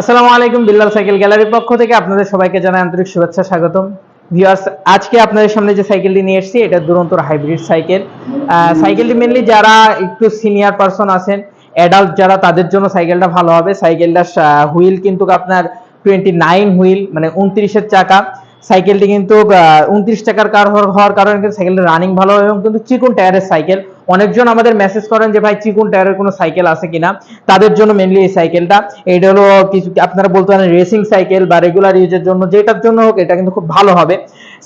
আসসালামু আলাইকুম, বিল্লাল সাইকেল গ্যালারির পক্ষ থেকে আপনাদের সবাইকে জানাই আন্তরিক শুভেচ্ছা, স্বাগতম। ভিউয়ার্স, আজকে আপনাদের সামনে যে সাইকেলটি নিয়ে এসেছি, এটা দুরন্তর হাইব্রিড সাইকেল। সাইকেলটি মেনলি যারা একটু সিনিয়র পারসন আছেন অ্যাডাল্ট যারা, তাদের জন্য সাইকেলটা ভালো হবে। সাইকেলটার হুইল কিন্তু আপনার টোয়েন্টি নাইন হুইল মানে উনত্রিশের চাকা। সাইকেলটি কিন্তু উনত্রিশ টাকার কার হওয়ার কারণে কিন্তু সাইকেলটা রানিং ভালো এবং কিন্তু চিকুন টায়ারের সাইকেল। অনেকজন আমাদের মেসেজ করেন যে, ভাই, চিকুন টায়ারের কোনো সাইকেল আছে কিনা? তাদের জন্য মেনলি এই সাইকেলটা এটা হলো কিছু, আপনারা বলতে পারেন রেসিং সাইকেল বা রেগুলার ইউজের জন্য, যেটার জন্য হোক, এটা কিন্তু খুব ভালো হবে।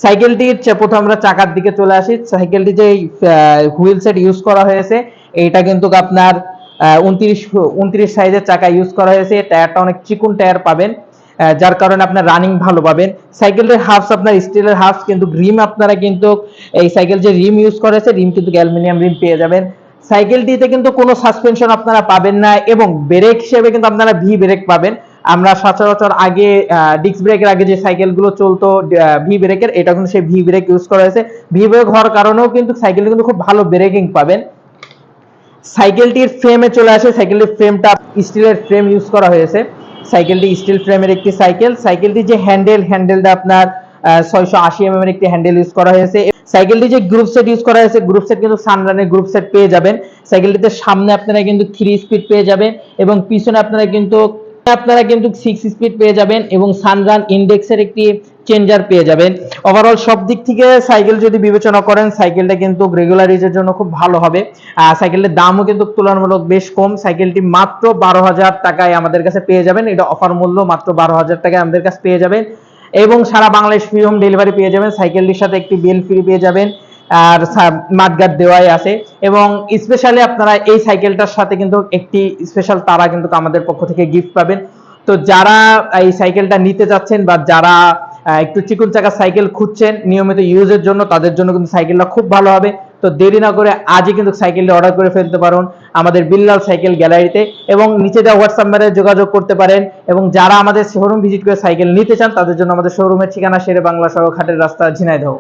সাইকেলটির প্রথমে আমরা চাকার দিকে চলে আসি। সাইকেলটি যে হুইল সেট ইউজ করা হয়েছে, এইটা কিন্তু আপনার উনত্রিশ উনত্রিশ সাইজের চাকা ইউজ করা হয়েছে। টায়ারটা অনেক চিকুন টায়ার পাবেন। যার কারণে আপনার রানিং ভালো পাবেন। সাইকেলের হাফস আপনার স্টিলের হাফস কিন্তু রিম আপনারা কিন্তু এই সাইকেল যে রিম ইউজ করেছে রিম কিন্তু অ্যালুমিনিয়াম রিম পেয়ে যাবেন। সাইকেলটিতে কিন্তু কোনো সাসপেনশন আপনারা পাবেন না এবং ব্রেক হিসেবে কিন্তু আপনারা ভি ব্রেক পাবেন। আমরা সচরাচর আগে ডিস্ক ব্রেকের আগে যে সাইকেলগুলো চলতো ভি ব্রেকের এটা কিন্তু সেই ভি ব্রেক ইউজ করা হয়েছে। ভি ব্রেক হওয়ার কারণেও কিন্তু সাইকেল কিন্তু খুব ভালো ব্রেকিং পাবেন। সাইকেলটির ফ্রেমে চলে আসে, সাইকেলটির ফ্রেমটা স্টিলের ফ্রেম ইউজ করা হয়েছে। সাইকেলটি স্টিল ফ্রেমের একটি সাইকেল। সাইকেলটি যে হ্যান্ডেল হ্যান্ডেলটা আপনার ছয়শো আশি এম এর একটি হ্যান্ডেল ইউজ করা হয়েছে। সাইকেলটি যে গ্রুপ সেট ইউজ করা হয়েছে গ্রুপ সেট কিন্তু সানরানের গ্রুপ সেট পেয়ে যাবেন। সাইকেলটিতে সামনে আপনারা কিন্তু থ্রি স্পিড পেয়ে যাবেন এবং পিছনে আপনারা কিন্তু আপনারা কিন্তু সিক্স স্পিড পেয়ে যাবেন এবং সানরান ইন্ডেক্সের একটি চেঞ্জার পেয়ে যাবেন। ওভারঅল সব দিক থেকে সাইকেল যদি বিবেচনা করেন সাইকেলটা কিন্তু রেগুলার ইউজের জন্য খুব ভালো হবে। সাইকেলের দামও কিন্তু তুলনামূলক বেশ কম। সাইকেলটি মাত্র বারো হাজার টাকায় আমাদের কাছে পেয়ে যাবেন। এটা অফার মূল্য মাত্র বারো হাজার টাকায় আমাদের কাছে পেয়ে যাবেন। এবং সারা বাংলাদেশ ফ্রি হোম ডেলিভারি পেয়ে যাবেন। সাইকেলটির সাথে একটি বেল ফ্রি পেয়ে যাবেন। আর মাঠগার্ড দেওয়াই আছে। এবং স্পেশালি আপনারা এই সাইকেলটার সাথে কিন্তু একটি স্পেশাল তারা কিন্তু আমাদের পক্ষ থেকে গিফট পাবেন। তো যারা এই সাইকেলটা নিতে যাচ্ছেন বা যারা একটু চিকুন চাকা সাইকেল খুঁজছেন নিয়মিত ইউজের জন্য, তাদের জন্য কিন্তু সাইকেলটা খুব ভালো হবে। তো দেরি না করে আজই কিন্তু সাইকেলটি অর্ডার করে ফেলতে পারুন আমাদের বিল্লাল সাইকেল গ্যালারিতে এবং নিচে দেওয়া হোয়াটসঅ্যাপ নাম্বারে যোগাযোগ করতে পারেন এবং যারা আমাদের শোরুম ভিজিট করে সাইকেল নিতে চান, তাদের জন্য আমাদের শোরুমের ঠিকানা শেরে বাংলা সড়ক হাটের রাস্তা ঝিনাইদহ।